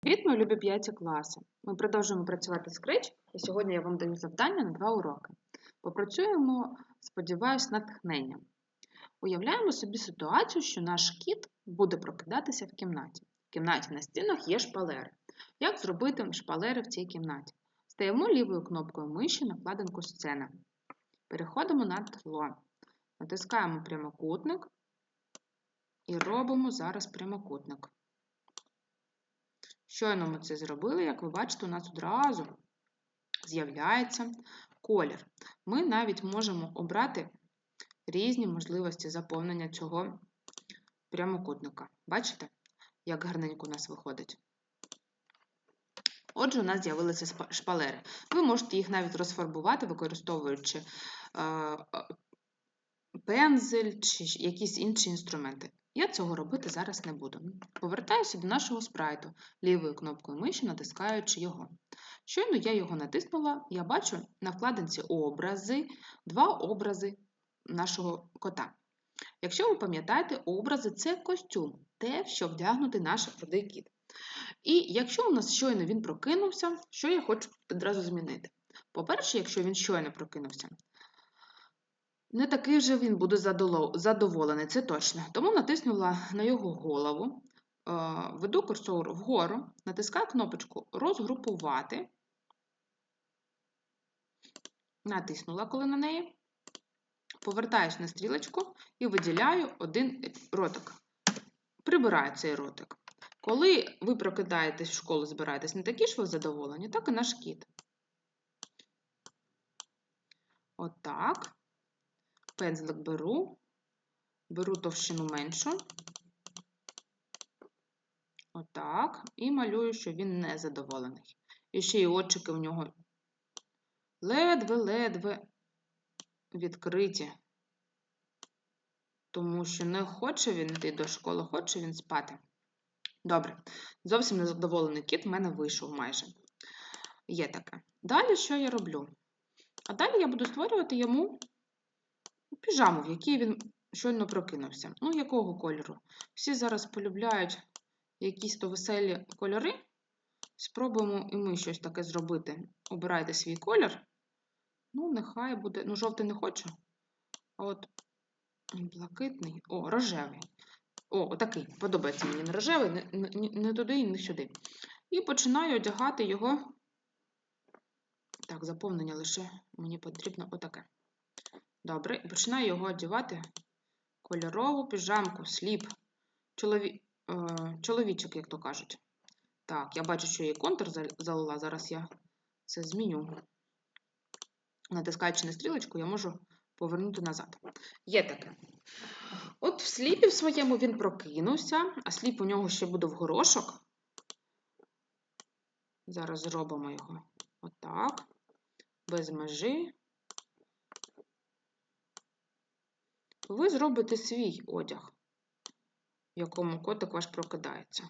Привіт, мої любі п'яті класи! Ми продовжуємо працювати з Scratch, і сьогодні я вам даю завдання на два уроки. Попрацюємо, сподіваюсь, натхненням. Уявляємо собі ситуацію, що наш кіт буде прокидатися в кімнаті. В кімнаті на стінах є шпалери. Як зробити шпалери в цій кімнаті? Стаємо лівою кнопкою миші на вкладинку сцена. Переходимо на тло. Натискаємо прямокутник і робимо зараз прямокутник. Щойно ми це зробили, як ви бачите, у нас одразу з'являється колір. Ми навіть можемо обрати різні можливості заповнення цього прямокутника. Бачите, як гарненько у нас виходить? Отже, у нас з'явилися шпалери. Ви можете їх навіть розфарбувати, використовуючи пензель чи якісь інші інструменти. Я цього робити зараз не буду. Повертаюся до нашого спрайту лівою кнопкою миші, натискаючи його. Щойно я його натиснула, я бачу на вкладинці образи два образи нашого кота. Якщо ви пам'ятаєте, образи це костюм, те, що вдягнутий наш рудий кіт. І якщо у нас щойно він прокинувся, що я хочу одразу змінити? По-перше, якщо він щойно прокинувся, не такий же він буде задоволений, це точно. Тому натиснула на його голову, е, веду курсор вгору, натискаю кнопочку Розгрупувати. Натиснула коли на неї, повертаюсь на стрілочку і виділяю один ротик. Прибираю цей ротик. Коли ви прокидаєтесь в школу, збираєтесь не такі ж ви задоволені, так і наш кіт. Отак пензлик беру, беру товщину меншу, отак, і малюю, що він не задоволений. І ще й очики у нього ледве-ледве відкриті, тому що не хоче він йти до школи, хоче він спати. Добре, зовсім незадоволений кіт в мене вийшов майже. Є таке. Далі що я роблю? А далі я буду створювати йому піжаму, в якій він щойно прокинувся. Ну, якого кольору? Всі зараз полюбляють якісь то веселі кольори. Спробуємо і ми щось таке зробити. Обирайте свій колір. Ну, нехай буде. Ну, жовтий не хочу. От блакитний, о, рожевий. О, отакий. Подобається мені не рожевий, не, не, не туди і не сюди. І починаю одягати його. Так, заповнення лише мені потрібно отаке. Добре, і починаю його одягати кольорову піжамку, сліп, Чолові... е, чоловічок, як то кажуть. Так, я бачу, що є контур залила. Зараз я це зміню. Натискаючи на стрілочку, я можу повернути назад. Є таке. От в сліпі в своєму він прокинувся, а сліп у нього ще буде в горошок. Зараз зробимо його отак, без межі. Ви зробите свій одяг, в якому котик ваш прокидається.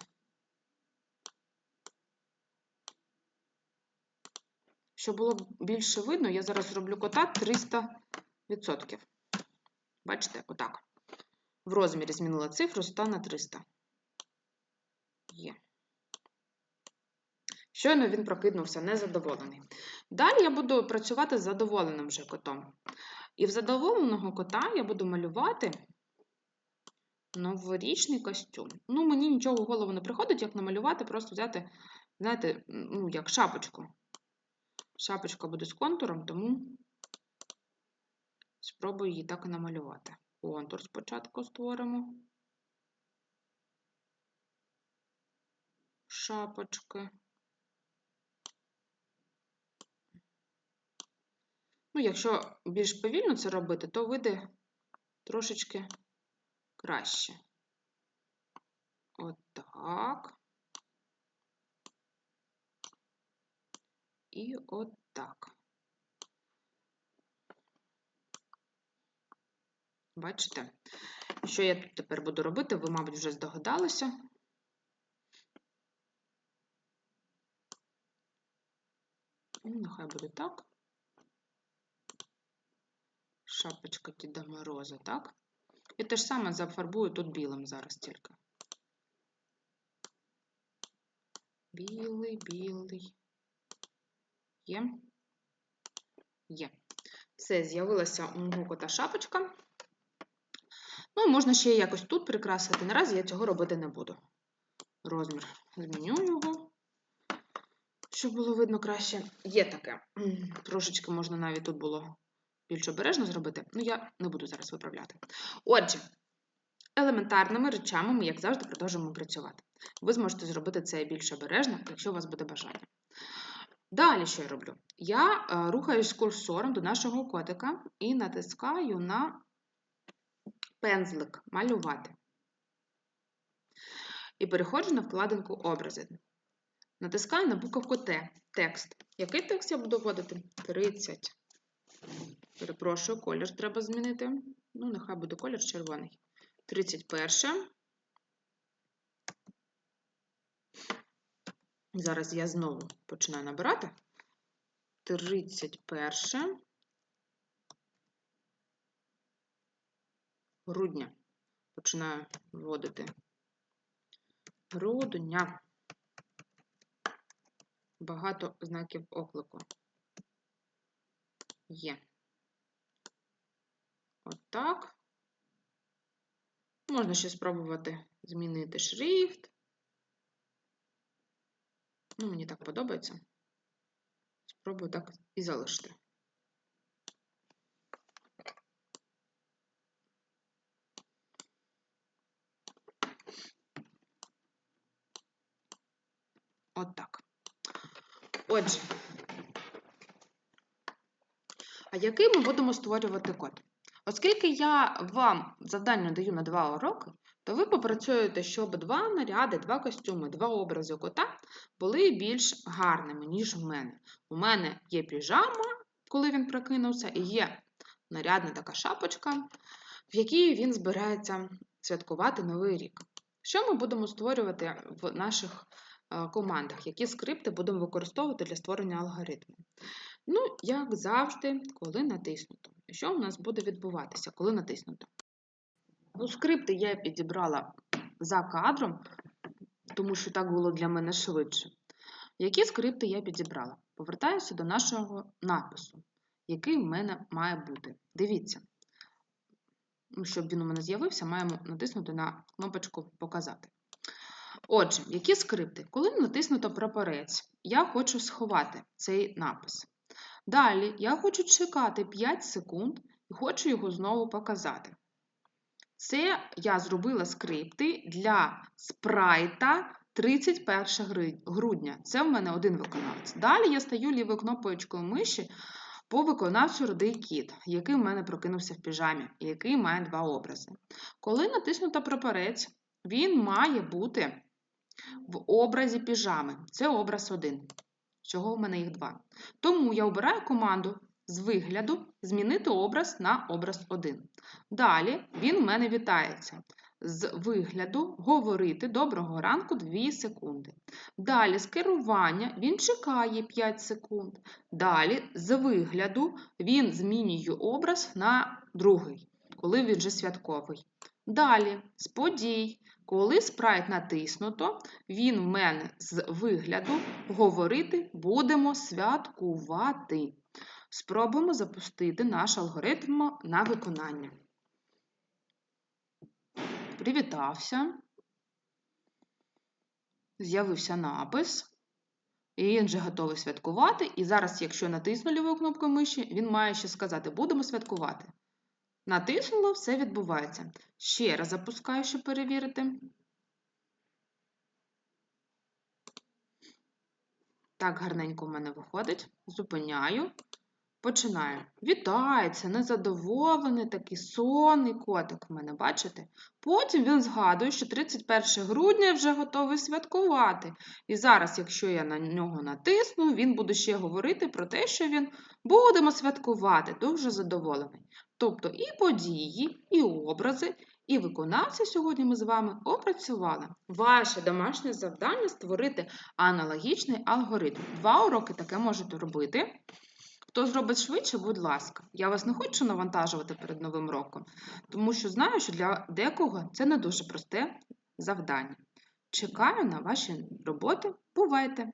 Щоб було більше видно, я зараз зроблю кота 300%. Бачите, отак. В розмірі змінила цифру 100 на 300. Є. Щойно він прокинувся незадоволений. Далі я буду працювати з задоволеним вже котом. І в задоволеного кота я буду малювати новорічний костюм. Ну, мені нічого в голову не приходить, як намалювати, просто взяти, знаєте, ну, як шапочку. Шапочка буде з контуром, тому спробую її так і намалювати. Контур спочатку створимо. Шапочки. Ну, якщо більш повільно це робити, то вийде трошечки краще. Отак. І отак. Бачите? Що я тут тепер буду робити, ви, мабуть, вже здогадалися. Ну, нехай буде так шапочка Діда Мороза, так? І те ж саме зафарбую тут білим зараз тільки. білий, білий. Є. Є. Все, з'явилася у мого кота шапочка. Ну, можна ще якось тут прикрасити. Наразі я цього робити не буду. Розмір зміню його, щоб було видно краще. Є таке. Трошечки можна навіть тут було більш обережно зробити. Ну, я не буду зараз виправляти. Отже, елементарними речами ми, як завжди, продовжуємо працювати. Ви зможете зробити це більш обережно, якщо у вас буде бажання. Далі що я роблю? Я е, рухаюсь курсором до нашого котика і натискаю на пензлик малювати. І переходжу на вкладинку образи. Натискаю на буковку Т. Текст. Який текст я буду вводити? 30. Перепрошую, колір треба змінити. Ну, нехай буде колір червоний. 31. Зараз я знову починаю набирати. 31 грудня. Починаю вводити грудня. Багато знаків оклику. Є. Отак. Можна ще спробувати змінити шрифт. Ну, мені так подобається. Спробую так і залишити. От так. Отже, а який ми будемо створювати код? Оскільки я вам завдання даю на два уроки, то ви попрацюєте, щоб два наряди, два костюми, два образи кота були більш гарними, ніж у мене. У мене є піжама, коли він прокинувся, і є нарядна така шапочка, в якій він збирається святкувати Новий рік. Що ми будемо створювати в наших е, командах? Які скрипти будемо використовувати для створення алгоритму? Ну, як завжди, коли натиснуто. Що у нас буде відбуватися, коли натиснуто? Ну, скрипти я підібрала за кадром, тому що так було для мене швидше. Які скрипти я підібрала? Повертаюся до нашого напису, який в мене має бути. Дивіться, Ну, щоб він у мене з'явився, маємо натиснути на кнопочку Показати. Отже, які скрипти? Коли натиснуто прапорець, я хочу сховати цей напис. Далі я хочу чекати 5 секунд і хочу його знову показати. Це я зробила скрипти для спрайта 31 грудня. Це в мене один виконавець. Далі я стаю лівою кнопочкою миші по виконавцю родий кіт, який в мене прокинувся в піжамі, і який має два образи. Коли натиснуто прапорець, він має бути в образі піжами. Це образ один. Чого в мене їх два? Тому я обираю команду з вигляду змінити образ на образ 1. Далі він в мене вітається. З вигляду говорити доброго ранку 2 секунди. Далі з керування він чекає 5 секунд. Далі з вигляду він змінює образ на другий, коли він вже святковий. Далі з подій, коли спрайт натиснуто, він в мене з вигляду говорити будемо святкувати. Спробуємо запустити наш алгоритм на виконання. Привітався. З'явився напис. І він вже готовий святкувати. І зараз, якщо натисну лівою кнопкою миші, він має ще сказати Будемо святкувати. Натиснула, все відбувається. Ще раз запускаю, щоб перевірити. Так, гарненько в мене виходить. Зупиняю. Починаю. Вітається, незадоволений такий сонний котик в мене, бачите? Потім він згадує, що 31 грудня вже готовий святкувати. І зараз, якщо я на нього натисну, він буде ще говорити про те, що він будемо святкувати, дуже задоволений. Тобто і події, і образи, і виконавці сьогодні ми з вами опрацювали. Ваше домашнє завдання створити аналогічний алгоритм. Два уроки таке можете робити. Хто зробить швидше, будь ласка. Я вас не хочу навантажувати перед Новим роком, тому що знаю, що для декого це не дуже просте завдання. Чекаю на ваші роботи. Бувайте!